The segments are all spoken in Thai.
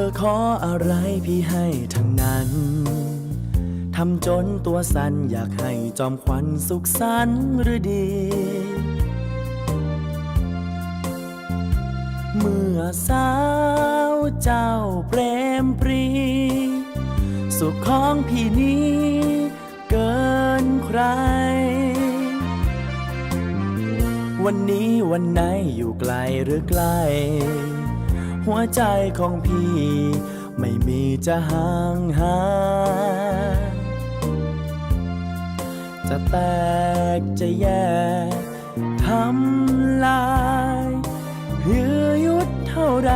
ธอขออะไรพี่ให้ทั้งนั้น ทำจนตัวสั่นอยากให้จอมขวัญสุขสันต์หรือดี เมื่อสาวเจ้าเปรมปรี สุขของพี่นี้เกินใคร วันนี้วันไหนอยู่ไกลหรือใกล้ หัวใจของพี่ ไม่มีจะห่างหายจะแตกจะแยกทำลายหือยุดเท่าไร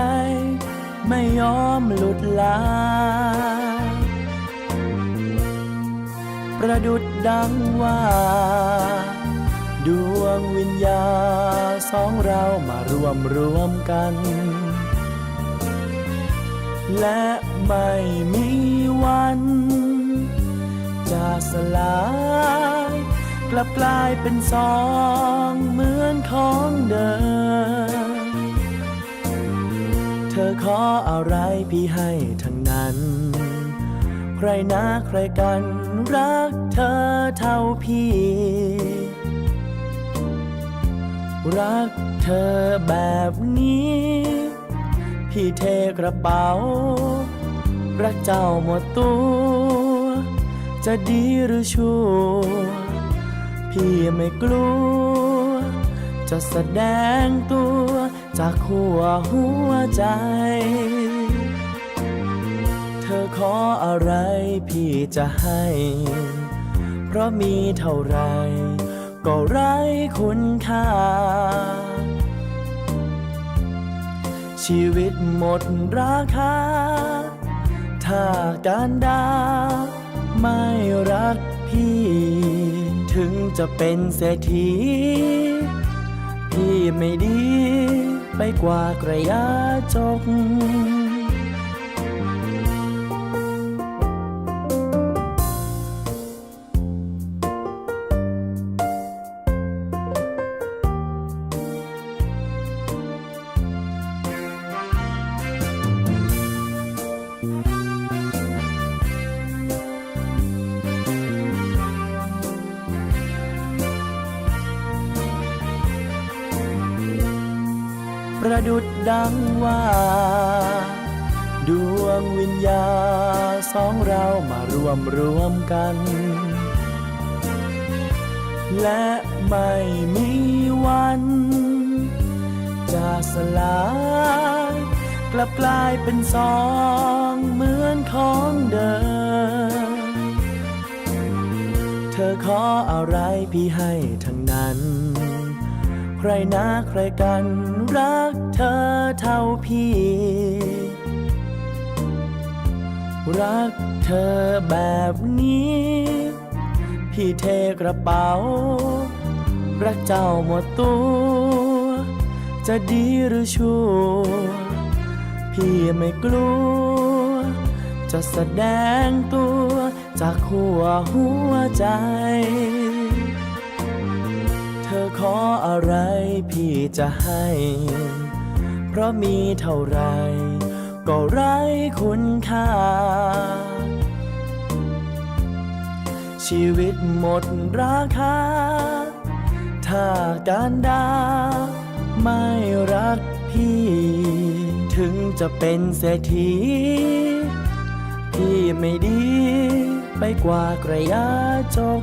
ไม่ยอมหลุดลา ประดุดดังว่าดวงวิญญาณสองเรามารวมรวมกัน และไม่มีวัน จะสลายกลับกลายเป็นสองเหมือนของเดิม เธอขออะไรพี่ให้ทั้งนั้น ใครนะใครกันรักเธอเท่าพี่ รักเธอแบบนี้ พี่เทกระเป๋า รักเจ้าหมดตัว จะดีหรือชั่ว พี่ไม่กลัว จะแสดงตัว จากหัวหัวใจ เธอขออะไรพี่จะให้ เพราะมีเท่าไร ก็ไร้คุณค่า ชีวิตหมดราคา ถ้าการดา ไม่รักพี่ ถึงจะเป็นเศรษฐี พี่ไม่ดี ไปกว่ากระยาจก ประดุดดังว่า ดวงวิญญาณสองเรามารวมรวมกัน และไม่มีวัน จะสลายกลับกลายเป็นสองเหมือนของเดิม เธอขออะไรพี่ให้ทั้งนั้น รนะใครกันรักเธอเท่าพี่ รักเธอแบบนี้ พี่เทกระเป๋า รักเจ้าหมดตัว จะดีหรือชั่ว พี่ไม่กลัว จะแสดงตัวจากหัวหัวใจ ขออะไรพี่จะให้ เพราะมีเท่าไร ก็ไร้คุณค่า ชีวิตหมดราคา ถ้าการดา ไม่รักพี่ ถึงจะเป็นเศรษฐี พี่ไม่ดี ไปกว่ากระยาจก